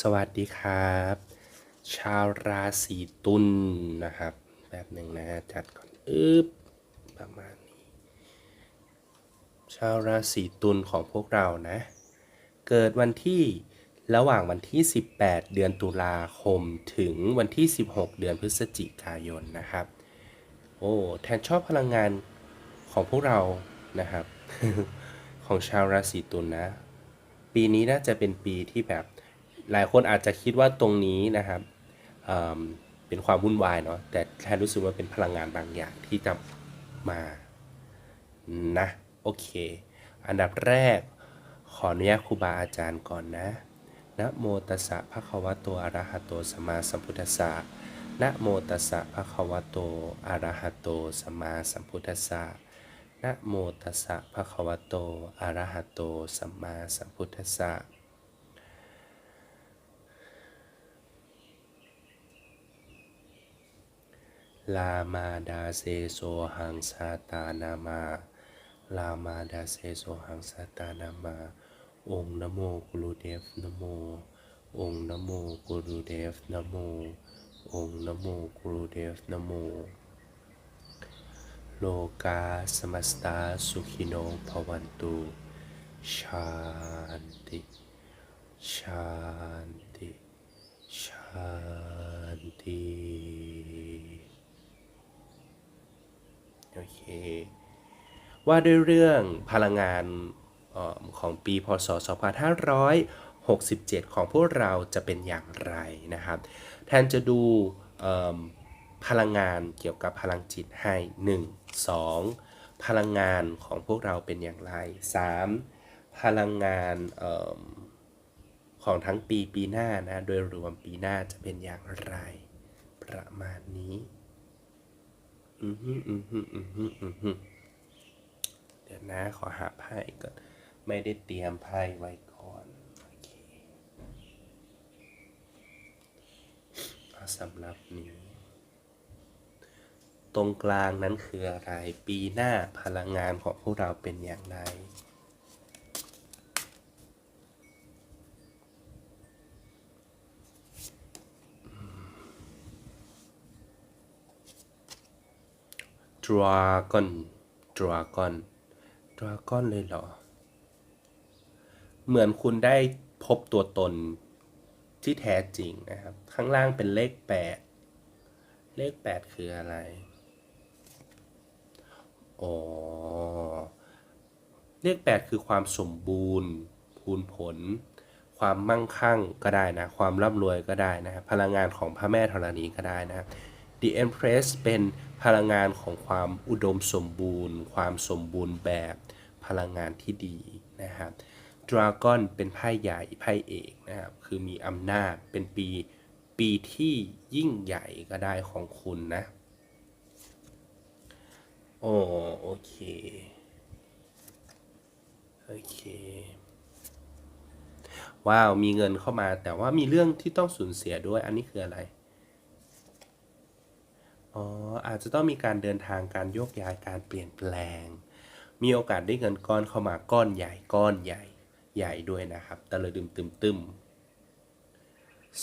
สวัสดีครับ ชาวราศีตุลนะครับแบบหนึ่งนะจัดก่อนอึบประมาณนี้ ชาวราศีตุลของพวกเรานะ เกิดวันที่ระหว่างวันที่ 18 เดือนตุลาคมถึงวันที่ 16 เดือนพฤศจิกายนนะครับ โอ้แทนชอบพลังงานของพวกเรานะครับ ของชาวราศีตุลนะปีนี้น่าจะเป็นปีที่แบบ หลายคนอาจจะคิดว่าตรงนี้นะครับเเป็นความวุ่นวายเนาะแต่แทนรู้สึกว่าเป็นพลังงานบางอย่างที่จะมานะโอเค อันดับแรกขออนุญาตครูบาอาจารย์ก่อนนะนะโมตัสสะภะคะวะโตอะระหะโตสัมมาสัมพุทธัสสะนะโมตัสสะภะคะวะโตอะระหะโตสัมมาสัมพุทธัสสะนะโมตัสสะภะคะวะโตอะระหะโตสัมมาสัมพุทธัสสะ ลามาดาเซโซหังสาตานามา ลามาดาเซโซหังสาตานามา องค์นโมกุรุเดฟนโม องค์นโมกุรุเดฟนโม องค์นโมกุรุเดฟนโม โลกาสมัสตาสุขิโนภวันตุชาติ ชาติ ชาติ โอเค ว่าด้วยเรื่องพลังงานออของปีพศ 2567 ของพวกเราจะเป็นอย่างไรนะครับ แทนจะดูพลังงานเกี่ยวกับพลังจิตให้ 1 2 พลังงานของพวกเราเป็นอย่างไร 3 พลังงานเอิ่มของทั้งปีปีหน้านะ โดยรวมปีหน้าจะเป็นอย่างไร ประมาณนี้ อือฮึอืมฮึอืมฮึอืมฮึเดี๋ยวนะขอหาไพ่ก่อนไม่ได้เตรียมไพ่ไว้ก่อนโอเคสำหรับนี้ ตรงกลางนั้นคืออะไร ปีหน้าพลังงานของพวกเราเป็นอย่างไร dragon dragon dragon เลยเหรอ เหมือนคุณได้พบตัวตนที่แท้จริงนะครับ ข้างล่างเป็นเลข 8 เลข 8 คืออะไรอ๋อเลข 8 คือความสมบูรณ์พูนผล ความมั่งคั่งก็ได้นะ ความร่ำรวยก็ได้นะครับพลังงานของพระแม่ธรณีก็ได้นะครับ The Empress เป็นพลังงานของความอุดมสมบูรณ์ ความสมบูรณ์แบบพลังงานที่ดีนะครับ Dragon เป็นไพ่ใหญ่ไพ่เอกนะครับคือมีอำนาจเป็นปีปีที่ยิ่งใหญ่ก็ได้ของคุณนะโอ้โอเคโอเคว้าว มีเงินเข้ามาแต่ว่ามีเรื่องที่ต้องสูญเสียด้วย อันนี้คืออะไร อ๋ออาจจะต้องมีการเดินทางการโยกย้ายการเปลี่ยนแปลง มีโอกาสได้เงินก้อนเข้ามาก้อนใหญ่ก้อนใหญ่ใหญ่ด้วยนะครับตะลยดึมตึมตึม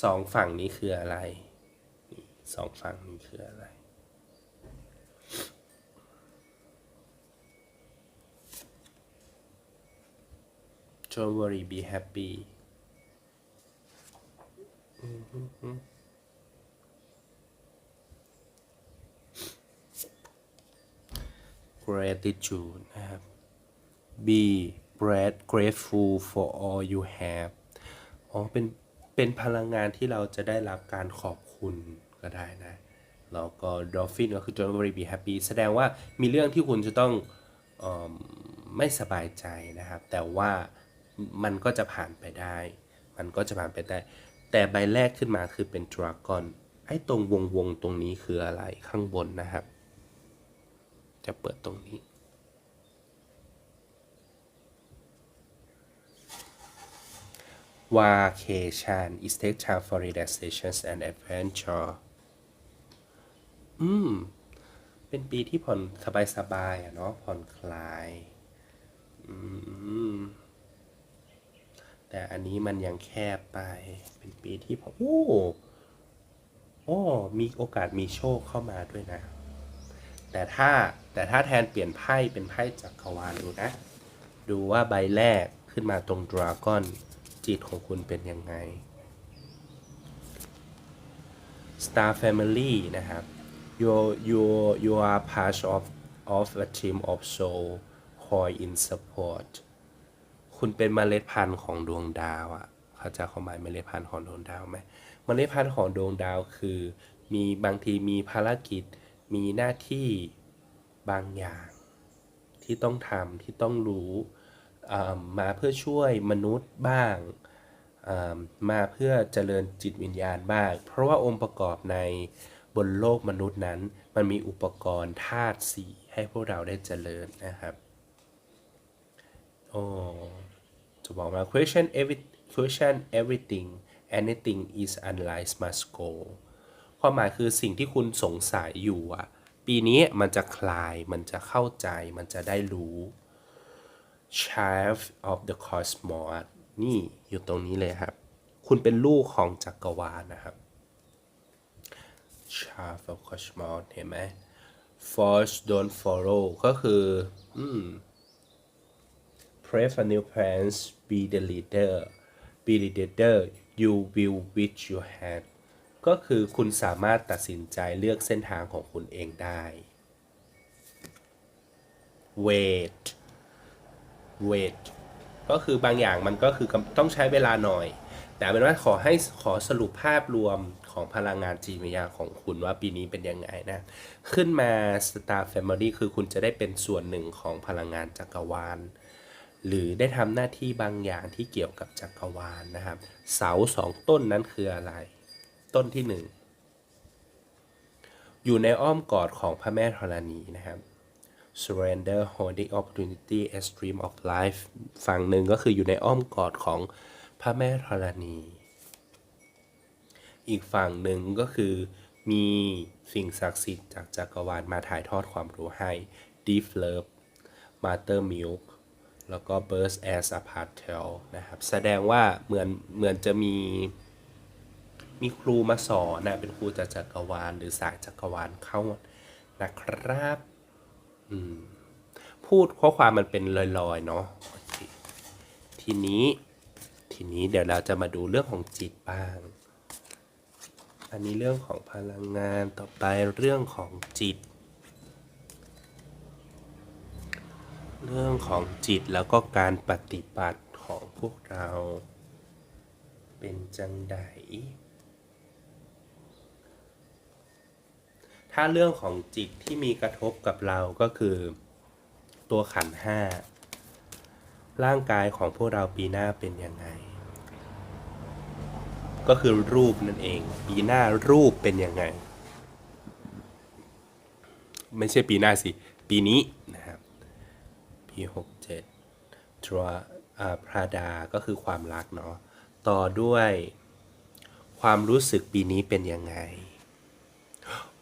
สองฝั่งนี้คืออะไรสองฝั่งนี้คืออะไร Don't worry be happy อืม gratitude นะครับ be grat- grateful for all you have อ๋อเป็นเป็นพลังงานที่เราจะได้รับการขอบคุณก็ได้นะแล้วก็ dolphin ก็คือ don't worry be happy แสดงว่ามีเรื่องที่คุณจะต้องเอไม่สบายใจนะครับ แต่ว่ามันก็จะผ่านไปได้ มันก็จะผ่านไปได้ แต่ใบแรกขึ้นมาคือเป็น dragon ไอ้ตรงวงวงตรงนี้คืออะไรข้างบนนะครับ จะเปิดตรงนี้ Vacation is take time for relaxation and adventure อืม เป็นปีที่ผ่อนสบายๆอะเนาะ ผ่อนคลาย อืม แต่อันนี้มันยังแคบไป เป็นปีที่ผมโอ้ โอ้ มีโอกาสมีโชคเข้ามาด้วยนะ แต่ถ้าแต่ถ้าแทนเปลี่ยนไพ่เป็นไพ่จักรวาลดูนะ ดูว่าใบแรกขึ้นมาตรงดราก้อนจิตของคุณเป็นยังไง Star Family นะครับ you you you are part of of a team of soul call in support คุณเป็นเมล็ดพันธุ์ของดวงดาวอะ่ะเขาจะความหมายเมล็ดพันธุ์ของดวงดาวไหมเมล็ดพันธุ์ของดวงดาวคือ มีบางทีมีภารกิจ มีหน้าที่บางอย่าง ที่ต้องทำที่ต้องรู้มาเพื่อช่วยมนุษย์บ้างมาเพื่อเจริญจิตวิญญาณบ้าง เพราะว่าองค์ประกอบในบนโลกมนุษย์นั้น มันมีอุปกรณ์ธาตุสี่ให้พวกเราได้เจริญนะครับโอ้จะบอกว่า question every question everything anything is unlike must go ความหมายคือสิ่งที่คุณสงสัยอยู่อะปีนี้มันจะคลาย มันจะเข้าใจ มันจะได้รู้ child of the cosmos นี่อยู่ตรงนี้เลยครับ คุณเป็นลูกของจักรวาลนะครับ child of cosmos เห็นไหม force don't follow ก็คืออืม pray for new plans be the leader be the leader you will with your hand ก็คือคุณสามารถตัดสินใจเลือกเส้นทางของคุณเองได้ wait wait ก็คือบางอย่างมันก็คือต้องใช้เวลาหน่อย แต่เป็นว่าขอให้ขอสรุปภาพรวมของพลังงานจิตวิญญาของคุณว่าปีนี้เป็นยังไงนะ ขึ้นมา Star Family คือคุณจะได้เป็นส่วนหนึ่งของพลังงานจักรวาล หรือได้ทำหน้าที่บางอย่างที่เกี่ยวกับจักรวาลนะครับ เสาสองต้นนั้นคืออะไร ต้นที่หนึ่งอยู่ในอ้อมกอดของพระแม่ธรณีนะครับ surrender holding opportunity a stream of life ฝั่งหนึ่งก็คืออยู่ในอ้อมกอดของพระแม่ธรณี อีกฝั่งหนึ่งก็คือมีสิ่งศักดิ์สิทธิ์จากจักรวาลมาถ่ายทอดความรู้ให้ deep love mother milk แล้วก็ burst as a partel นะครับ แสดงว่าเหมือนเหมือนจะมี มีครูมาสอนนะเป็นครูจากจักรวาล หรือสายจักรวาลเข้านะครับพูดข้อความมันเป็นลอยๆเนาะทีนี้ทีนี้เดี๋ยวเราจะมาดูเรื่องของจิตบ้าง อันนี้เรื่องของพลังงานต่อไปเรื่องของจิต เรื่องของจิตแล้วก็การปฏิบัติของพวกเรา เป็นจังได ถ้าเรื่องของจิตที่มีกระทบกับเราก็คือ ตัวขันห้าร่างกายของพวกเราปีหน้าเป็นยังไง ก็คือรูปนั่นเอง ปีหน้ารูปเป็นยังไง ไม่ใช่ปีหน้าสิ ปีนี้นะครับปีหกเจ็ดทรพราดาก็คือความรักเนาะต่อด้วยความรู้สึกปีนี้เป็นยังไง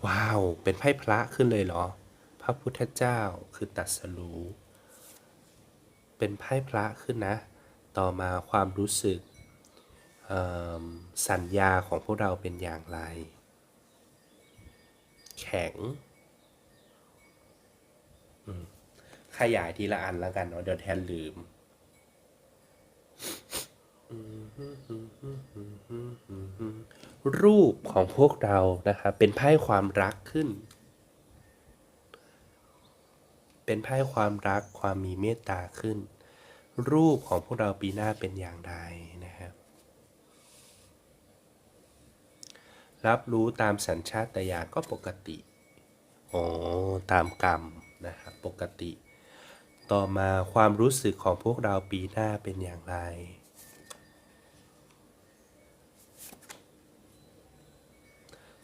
ว้าว เป็นไพ่พระขึ้นเลยเหรอ พระพุทธเจ้าคือตรัสรู้ เป็นไพ่พระขึ้นนะ ต่อมาความรู้สึกสัญญาของพวกเราเป็นอย่างไร แข็ง ขยายทีละอันแล้วกันเนาะเดี๋ยวแทนลืม รูปของพวกเรานะครับเป็นไพ่ความรักขึ้น เป็นไพ่ความรักความมีเมตตาขึ้น รูปของพวกเราปีหน้าเป็นอย่างไรนะครับ รับรู้ตามสัญชาตญาณก็ปกติอ๋อตามกรรมนะครับปกติ ต่อมาความรู้สึกของพวกเราปีหน้าเป็นอย่างไร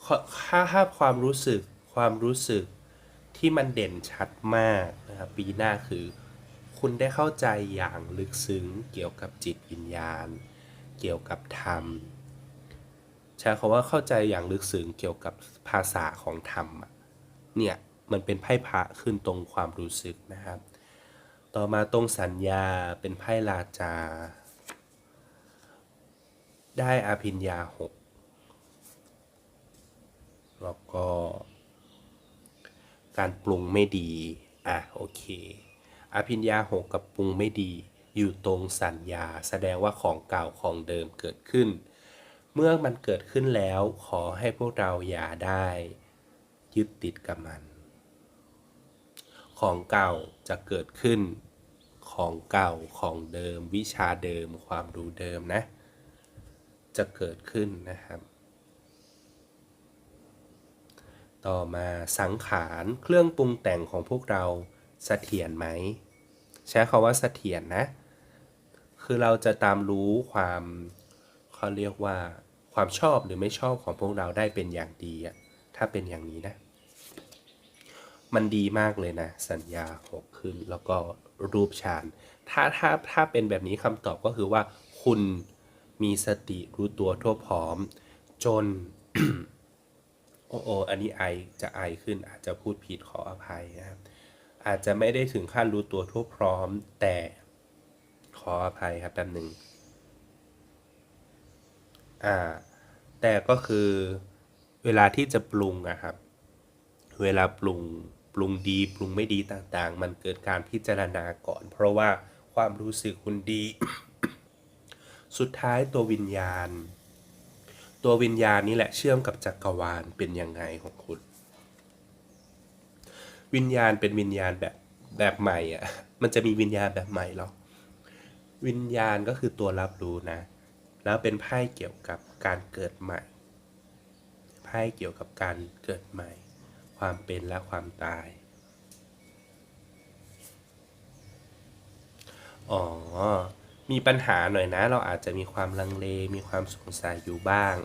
ค่าภาพความรู้สึกความรู้สึกที่มันเด่นชัดมากนะครับปีหน้าคือ คุณได้เข้าใจอย่างลึกซึ้งเกี่ยวกับจิตวิญญาณ เกี่ยวกับธรรมใช้คำว่าเข้าใจอย่างลึกซึ้งเกี่ยวกับภาษาของธรรมเนี่ยมันเป็นไพ่พระขึ้นตรงความรู้สึกนะครับ ต่อมาตรงสัญญาเป็นไพ่ลาจา ได้อภิญญาหก แล้วก็ การปรุงไม่ดี อะ โอเค อภิญญาหกกับปรุงไม่ดี อยู่ตรงสัญญา แสดงว่าของเก่าของเดิมเกิดขึ้น เมื่อมันเกิดขึ้นแล้วขอให้พวกเราอย่าได้ ยึดติดกับมัน ของเก่าจะเกิดขึ้น ของเก่าของเดิม วิชาเดิม ความรู้เดิมนะ จะเกิดขึ้นนะครับ ต่อมาสังขารเครื่องปรุงแต่งของพวกเราเสถียรไหม ใช้คาว่าเสถียรนะ คือเราจะตามรู้ความเขาเรียกว่าความชอบหรือไม่ชอบของพวกเราได้เป็นอย่างดีอะถ้าเป็นอย่างนี้นะ มันดีมากเลยนะ สัญญาหกขึ้นแล้วก็รูปฌานถ้าถ้าถ้าเป็นแบบนี้คำตอบก็คือว่า คุณมีสติรู้ตัวทั่วพร้อม จน โอ้โออันนี้ไอจะไอขึ้นอาจจะพูดผิดขออภัยนะครับ อาจจะไม่ได้ถึงขั้นรู้ตัวทั่วพร้อมแต่ขออภัยครับแป๊บหนึ่งอ่า แต่ก็คือเวลาที่จะปรุงอะครับ เวลาปรุงปรุงดีปรุงไม่ดีต่างๆ มันเกิดการพิจารณาก่อน เพราะว่าความรู้สึกคุณดี สุดท้ายตัววิญญาณ ตัววิญญาณนี่แหละเชื่อมกับจักรวาลเป็นยังไงของคุณ วิญญาณเป็นวิญญาณแบบแบบใหม่อะมันจะมีวิญญาณแบบใหม่หรอวิญญาณก็คือตัวรับรู้นะ แล้วเป็นไพ่เกี่ยวกับการเกิดใหม่ไพ่เกี่ยวกับการเกิดใหม่ ความเป็นและความตายอ๋อ มีปัญหาหน่อยนะ เราอาจจะมีความลังเล มีความสงสัยอยู่บ้าง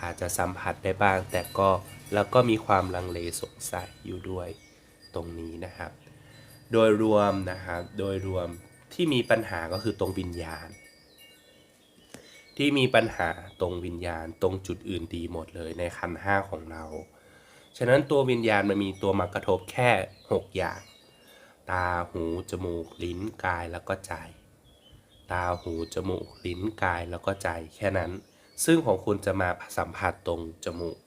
อาจจะสัมผัสได้บ้าง แต่ก็แล้วก็มีความลังเลสงสัยอยู่ด้วยตรงนี้นะครับ โดยรวมนะครับ โดยรวมที่มีปัญหาก็คือตรงวิญญาณ ที่มีปัญหาตรงวิญญาณตรงจุดอื่นดีหมดเลยในคันห้าของเรา ฉะนั้นตัววิญญาณมันมีตัวมากระทบแค่ 6 อย่าง ตา หู จมูก ลิ้น กาย แล้วก็ใจ ตาหู จมูก ลิ้นกายแล้วก็ใจแค่นั้น ซึ่งของคุณจะมาสัมผัสตรงจมูก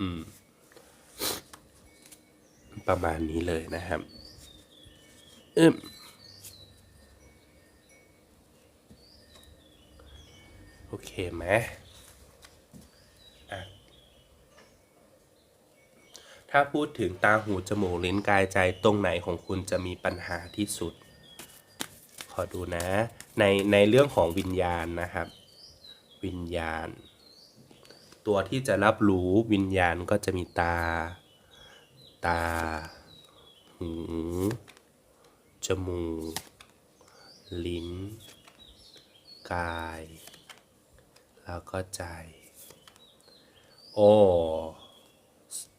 อืม ประมาณนี้เลยนะครับอืมโอเคไหมถ้าพูดถึงตาหูจมูกลิ้นกายใจตรงไหนของคุณจะมีปัญหาที่สุด อดูนะ ในในเรื่องของวิญญาณนะครับ วิญญาณ ตัวที่จะรับรู้วิญญาณก็จะมีตา ตา หู จมูก ลิ้น กาย แล้วก็ใจ โอ้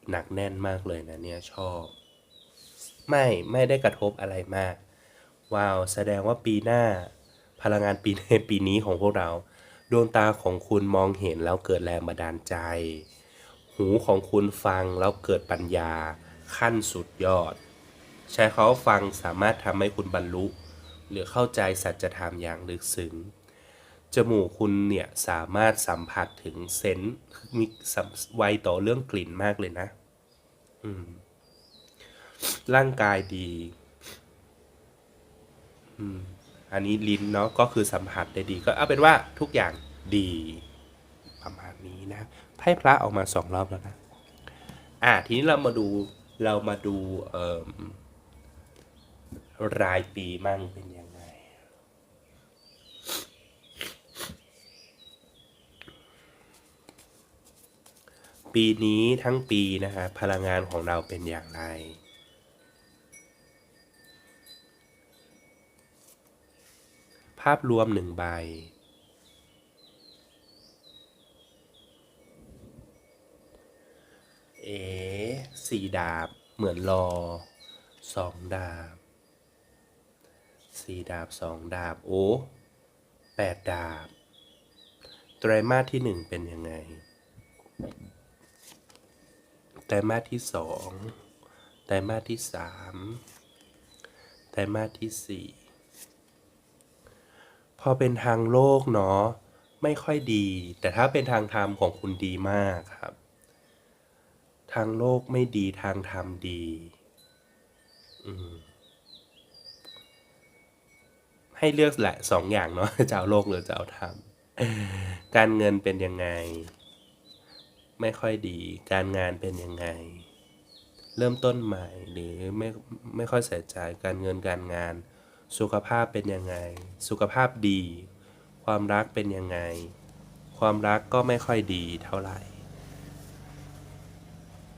หนักแน่นมากเลยนะเนี่ยชอบ ไม่ไม่ได้กระทบอะไรมาก ว้าวแสดงว่าปีหน้า พลังงานปีในปีนี้ของพวกเรา ดวงตาของคุณมองเห็นแล้วเกิดแรงบันดาลใจ หูของคุณฟังแล้วเกิดปัญญา ขั้นสุดยอด ใช้เขาฟังสามารถทำให้คุณบรรลุ หรือเข้าใจสัจธรรมอย่างลึกซึ้งจมูกคุณเนี่ยสามารถสัมผัสถึงเซนส์มีสัมไวต่อเรื่องกลิ่นมากเลยนะ อืมร่างกายดี อันนี้ลิ้นเนาะก็คือสัมผัสได้ดี ก็เอาเป็นว่าทุกอย่างดีประมาณนี้นะไพ่พระออกมาสองรอบแล้วนะอะทีนี้เรามาดูเรามาดูเอ่มรายปีมั่งเป็นยังไง ปีนี้ทั้งปีนะฮะพลังงานของเราเป็นอย่างไร ภาพรวมหนึ่งใบ เอสี่ดาบ เหมือนรอสองดาบสี่ดาบสองดาบ โอ้แปดดาบ ไตรมาสที่หนึ่งเป็นยังไง ไตรมาสที่สองไตรมาสที่สามไตรมาสที่สี่ พอเป็นทางโลกเนาะไม่ค่อยดี แต่ถ้าเป็นทางธรรมของคุณดีมากครับ ทางโลกไม่ดีทางธรรมดีมให้เลือกแหละสองอย่างเนาะจะเอาโลกหรือจะเอาธรรมการเงินเป็นยังไง ไม่ค่อยดี การงานเป็นยังไง เริ่มต้นใหม่หรือไม่ไม่ค่อยใส่ใจการเงินการงาน สุขภาพเป็นยังไง สุขภาพดี ความรักเป็นยังไง ความรักก็ไม่ค่อยดีเท่าไหร่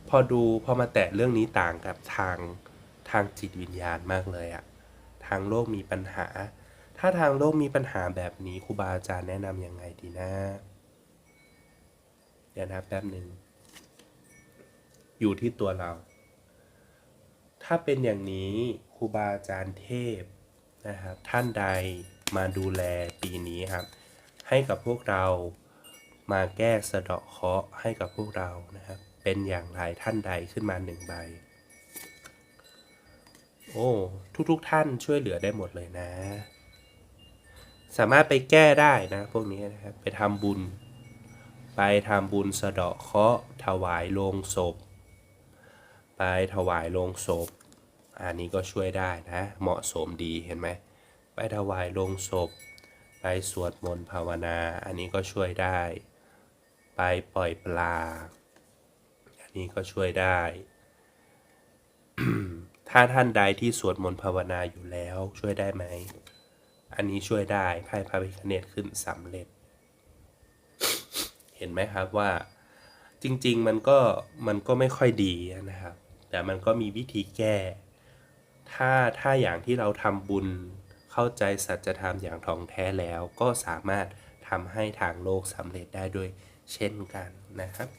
พอดูพอมาแตะเรื่องนี้ต่างกับทางทางจิตวิญญาณมากเลยอะทางโลกมีปัญหา ถ้าทางโลกมีปัญหาแบบนี้ครูบาอาจารย์แนะนำยังไงดีนะเดี๋ยวนะแป๊บหนึ่งอยู่ที่ตัวเรา ถ้าเป็นอย่างนี้ครูบาอาจารย์เทพ นะครับท่านใดมาดูแลปีนี้ครับ ให้กับพวกเรามาแก้สะเดาะเคราะห์ให้กับพวกเรานะครับ เป็นอย่างไรท่านใดขึ้นมาหนึ่งใบ โอ้ทุกๆทท่านช่วยเหลือได้หมดเลยนะ สามารถไปแก้ได้นะ พวกนี้นะครับไปทำบุญ ไปทำบุญสะเดาะเคราะห์ถวายโลงศพ ไปถวายโลงศพ อันนี้ก็ช่วยได้นะ เหมาะสมดีเห็นไหมไปถวายลงศพ ไปสวดมนต์ภาวนา อันนี้ก็ช่วยได้ ไปปล่อยปลา อันนี้ก็ช่วยได้ ถ้าท่านใดที่สวดมนต์ภาวนาอยู่แล้วช่วยได้ไหม อันนี้ช่วยได้ไพ่พระพิฆเนศขึ้นสำเร็จ เห็นไหมครับว่าจริง ๆ มันก็มันก็ไม่ค่อยดีนะครับ แต่มันก็มีวิธีแก้ ถ้าถ้าอย่างที่เราทำบุญเข้าใจสัจธรรมอย่างท่องแท้แล้ว ก็สามารถทำให้ทางโลกสำเร็จได้ด้วยเช่นกันนะครับ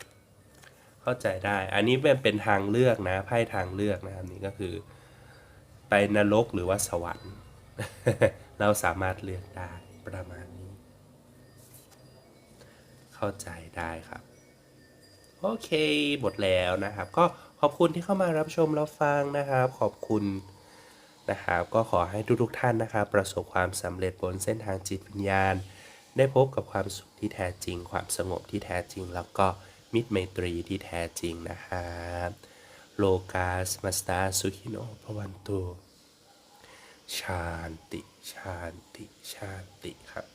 เข้าใจได้อันนี้เป็นเป็นทางเลือกนะไพ่ทางเลือกนะครับนี่ก็คือ ไปนรกหรือว่าสวรรค์ เราสามารถเลือกได้ประมาณนี้ เข้าใจได้ครับโอเคหมดแล้วนะครับ ก็ขอบคุณที่เข้ามารับชมรับฟังนะครับ ขอบคุณ นะครับ ก็ขอให้ทุกๆท่านนะครับ ประสบความสำเร็จบนเส้นทางจิตวิญญาณ ได้พบกับความสุขที่แท้จริง ความสงบที่แท้จริง แล้วก็มิตรไมตรีที่แท้จริงนะครับโลกาสมาสตาสุขิโนพวันตุชาติ ชาติ ชาติครับ